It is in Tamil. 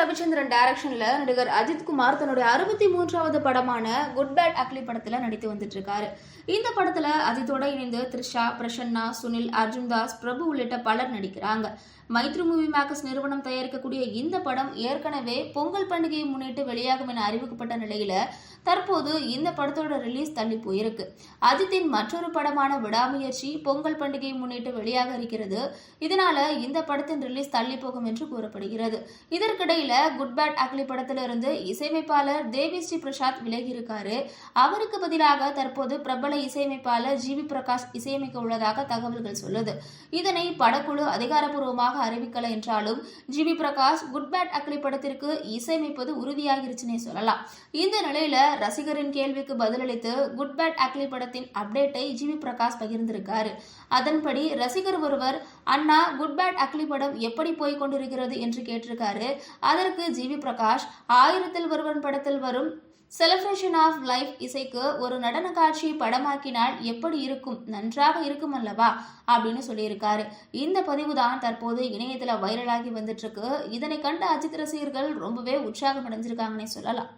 ரவிச்சந்திரன் டைரக்ஷன்ல நடிகர் அஜித் குமார் தன்னுடைய அறுபத்தி மூன்றாவது படமான குட் பேட் அக்லி படத்துல நடித்து வந்துட்டு இருக்காரு இந்த படத்துல அஜித்தோட இணைந்து த்ரிஷா பிரசன்னா சுனில் அர்ஜுன் தாஸ் பிரபு உள்ளிட்ட பலர் நடிக்கிறாங்க. மைத்ரி மூவி மேக்கஸ் நிறுவனம் தயாரிக்கக்கூடிய இந்த படம் ஏற்கனவே பொங்கல் பண்டிகையை முன்னிட்டு வெளியாகும் என அறிவிக்கப்பட்ட நிலையில தற்போது இந்த படத்தோட ரிலீஸ் தள்ளி போயிருக்கு. அஜித்தின் மற்றொரு படமான விடாமுயற்சி பொங்கல் பண்டிகையை முன்னிட்டு வெளியாக இருக்கிறது. இதனால இந்த படத்தின் ரிலீஸ் தள்ளி போகும் என்று கூறப்படுகிறது. இதற்கிடையில் குட் பேட் அக்லி படத்திலிருந்து இசையமைப்பாளர் தேவி ஸ்ரீ பிரசாத் விலகி இருக்காரு அவருக்கு பதிலாக தற்போது பிரபல இசையமைப்பாளர் ஜி வி பிரகாஷ் இசையமைக்க உள்ளதாக தகவல்கள் சொல்லுது. இதனை படக்குழு அதிகாரப்பூர்வமாக அறிவிக்கல என்றாலும் G V Prakash good bad ugly படத்திற்கு இசையமைப்பது உறுதியாகிருச்சுன்னே சொல்லலாம். இந்த நிலையில ரசிகரின் கேள்விக்கு பதிலளித்து குட் பேட் அக்லி படத்தின் அப்டேட்டை ஜி வி பிரகாஷ் பகிர்ந்திருக்காரு. அதன்படி ரசிகர் ஒருவர் அண்ணா குட் பேட் அக்லி படம் எப்படி போய் கொண்டிருக்கிறது? என்று கேட்டிருக்காரு. அதற்கு ஜிவி பிரகாஷ் ஆயிரத்தில் ஒருவன் படத்தில் வரும் செலிப்ரேஷன் ஆஃப் லைஃப் இசைக்கு ஒரு நடன காட்சி படமாக்கினால் எப்படி இருக்கும்? நன்றாக இருக்கும் அல்லவா? அப்படின்னு சொல்லியிருக்காரு. இந்த பதிவு தான் தற்போது இணையத்தில் வைரலாகி வந்துட்டு இருக்கு. இதனை கண்ட அஜித் ரசிகர்கள் ரொம்பவே உற்சாகம் அடைஞ்சிருக்காங்கன்னே சொல்லலாம்.